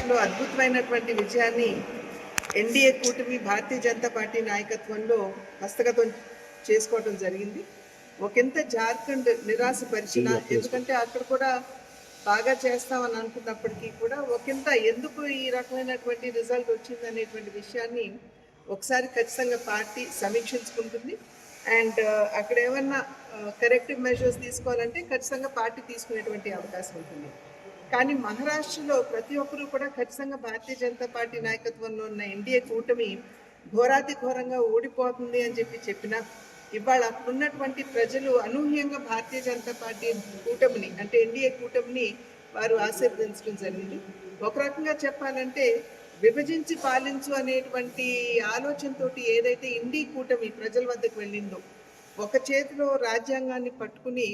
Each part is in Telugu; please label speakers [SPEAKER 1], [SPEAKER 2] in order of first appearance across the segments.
[SPEAKER 1] మహారాష్ట్రలో అద్భుతమైనటువంటి విజయాన్ని ఎన్డీఏ కూటమి భారతీయ జనతా పార్టీ నాయకత్వంలో హస్తగతం చేసుకోవడం జరిగింది. ఒకంత జార్ఖండ్ నిరాశపరిచిన ఎందుకంటే అక్కడ కూడా బాగా చేస్తామని అనుకున్నప్పటికీ కూడా ఒకంత ఎందుకు ఈ రకమైనటువంటి రిజల్ట్ వచ్చింది అనేటువంటి విషయాన్ని ఒకసారి ఖచ్చితంగా పార్టీ సమీక్షించుకుంటుంది. అండ్ అక్కడ ఏమన్నా కరెక్టివ్ మెజర్స్ తీసుకోవాలంటే ఖచ్చితంగా పార్టీ తీసుకునేటువంటి అవకాశం ఉంటుంది. కానీ మహారాష్ట్రలో ప్రతి ఒక్కరూ కూడా ఖచ్చితంగా భారతీయ జనతా పార్టీ నాయకత్వంలో ఉన్న ఎన్డీఏ కూటమి ఘోరాతి ఘోరంగా ఓడిపోతుంది అని చెప్పి చెప్పిన ఇవాళ అక్కడున్నటువంటి ప్రజలు అనూహ్యంగా భారతీయ జనతా పార్టీ కూటమిని అంటే ఎన్డీఏ కూటమిని వారు ఆశీర్వదించడం జరిగింది. ఒక రకంగా చెప్పాలంటే విభజించి పాలించు అనేటువంటి ఆలోచనతోటి ఏదైతే ఇండీ కూటమి ప్రజల వద్దకు వెళ్ళిందో ఒక చేతిలో రాజ్యాంగాన్ని పట్టుకుని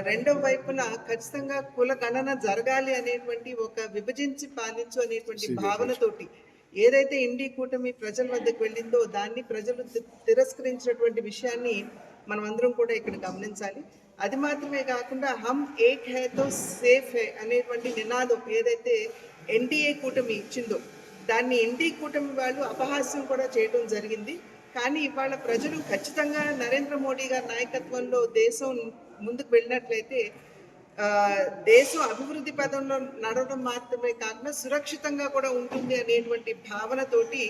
[SPEAKER 1] రెండవ వైపున ఖచ్చితంగా కుల గణన జరగాలి అనేటువంటి ఒక విభజించి పాలించు అనేటువంటి భావనతోటి ఏదైతే ఇండి కూటమి ప్రజల వద్దకు వెళ్ళిందో దాన్ని ప్రజలు తిరస్కరించినటువంటి విషయాన్ని మనం అందరం కూడా ఇక్కడ గమనించాలి. అది మాత్రమే కాకుండా హమ్ ఏక్ హై తో సేఫ్ హై అనేటువంటి నినాదం ఏదైతే ఎన్డీఏ కూటమి ఇచ్చిందో దాన్ని ఎన్డీ కూటమి వాళ్ళు అపహాస్యం కూడా చేయడం జరిగింది. కానీ ఇవాళ ప్రజలు ఖచ్చితంగా నరేంద్ర మోడీ గారి నాయకత్వంలో దేశం ముందుకు వెళ్ళినట్లయితే దేశం అభివృద్ధి పదంలో నడవడం మాత్రమే కాకుండా సురక్షితంగా కూడా ఉంటుంది అనేటువంటి భావనతోటి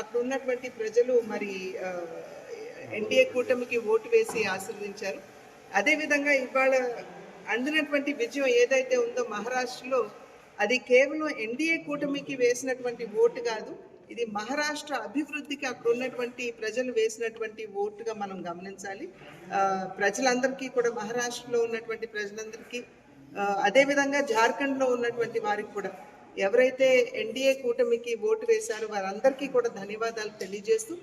[SPEAKER 1] అక్కడ ఉన్నటువంటి ప్రజలు మరి ఎన్డీఏ కూటమికి ఓటు వేసి ఆశీర్వదించారు. అదేవిధంగా ఇవాళ అందినటువంటి విజయం ఏదైతే ఉందో మహారాష్ట్రలో అది కేవలం ఎన్డీఏ కూటమికి వేసినటువంటి ఓటు కాదు ఇది మహారాష్ట్ర అభివృద్ధికి అక్కడ ఉన్నటువంటి ప్రజలు వేసినటువంటి ఓటుగా మనం గమనించాలి. ప్రజలందరికీ కూడా మహారాష్ట్రలో ఉన్నటువంటి ప్రజలందరికీ అదేవిధంగా జార్ఖండ్లో ఉన్నటువంటి వారికి కూడా ఎవరైతే ఎన్డీఏ కూటమికి ఓటు వేశారో వారందరికీ కూడా ధన్యవాదాలు తెలియజేస్తూ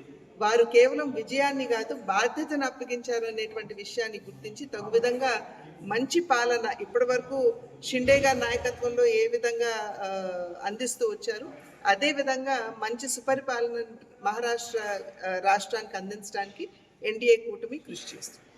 [SPEAKER 1] వారు కేవలం విజయాన్ని కాదు బాధ్యతను అప్పగించారనేటువంటి విషయాన్ని గుర్తించి తగు విధంగా మంచి పాలన ఇప్పటి వరకు షిండే గారి నాయకత్వంలో ఏ విధంగా అందిస్తూ వచ్చారు. అదే విధంగా మంచి సుపరిపాలన మహారాష్ట్ర రాష్ట్రానికి అందించడానికి ఎన్డీఏ కూటమి కృషి చేస్తుంది.